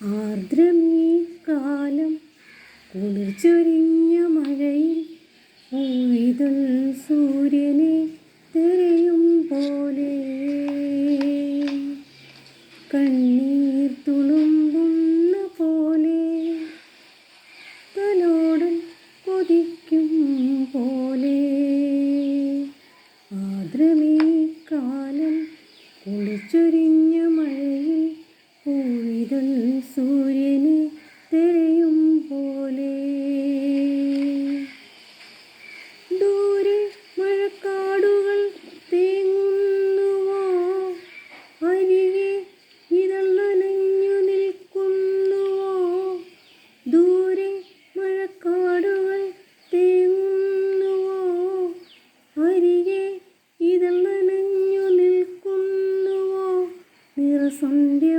ആർദ്രമീ കാലം കുളിർച്ചൊരിഞ്ഞ മഴയിൽ പൂവിതൾ സൂര്യനെ തിരയും പോലെ. കണ്ണീർ തുളുമ്പുന്ന പോലെ തലോടൻ കൊതിക്കും പോലെ. ആദ്രമീ കാലം കുളിച്ചൊരിഞ്ഞ സൂര്യനെ തിരയും പോലെ. ദൂരെ മഴക്കാടുകൾ തേങ്ങുന്നുവോ? അരികെ ഇതളനഞ്ഞു നിൽക്കുന്നുവോ? ദൂരെ മഴക്കാടുകൾ തേങ്ങുന്നുവോ? അരികെ ഇതളനഞ്ഞു നിൽക്കുന്നുവോ? നിറസന്ധ്യമാഞ്ഞു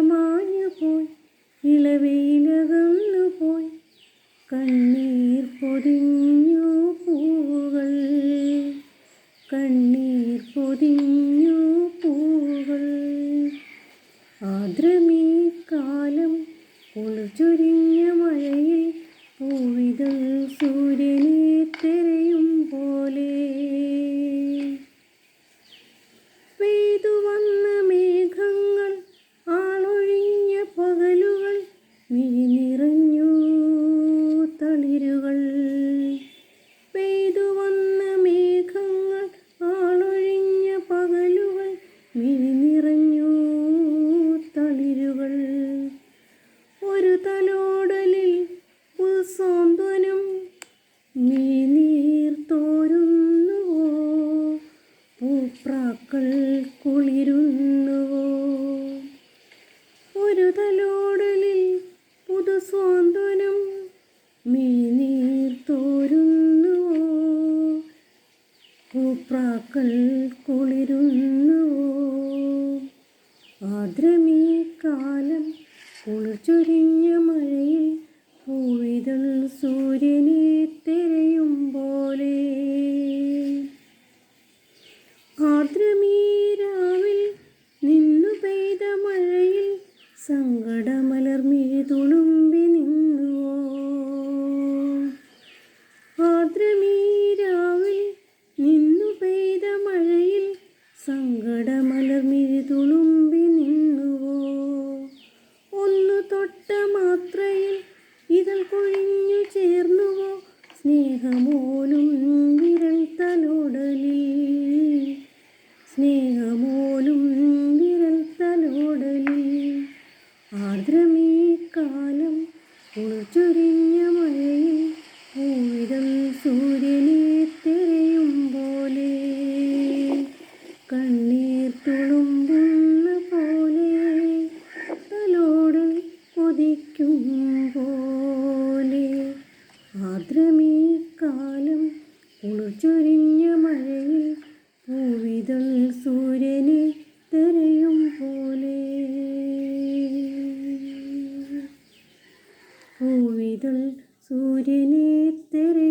കണ്ണീർ പൊതിഞ്ഞു പൂവൾ ആദ്രമീ കാലം കുളിച്ചൊരിഞ്ഞ മഴയിൽ പൂവിതൾ സൂര്യനെ തെരയും പോലെ. തോരുന്നുവോ പൂപ്രാക്കൾ കുളിരുന്നുവോ ആദ്രമീ കാലം കുളിർച്ചൊരിഞ്ഞ മഴയിൽ പൂവിതൾ സൂര്യനെ തിരയും പോലെ ആർദ്രമീരാവിൽ നിന്നു പെയ്ത മഴയിൽ സങ്കടമലർമിഴി തുളുമ്പി നിന്നുവോ ആർദ്രമീരാവിൽ നിന്നു പെയ്ത മഴയിൽ സങ്കടമലർമിഴി തുളുമ്പി നിന്നുവോ? ഒന്നു തൊട്ട മാത്രയിൽ ഇതൾ കൊഴിഞ്ഞു ചേർന്നുവോ? സ്നേഹമോലും വിരൽ തലോടലിൽ സ്നേഹമോലും വിരൽ തലോടലിൽ ആർദ്രമീ കാലം ഉൾച്ചൊരിഞ്ഞ മഴയിൽ പൂവിതം സൂര്യനെ കുളിച്ചൊരിഞ്ഞ മഴയിൽ പൂവിതൾ സൂര്യനെ തെരയും പോലെ. പൂവിതൾ സൂര്യനെ തിരയും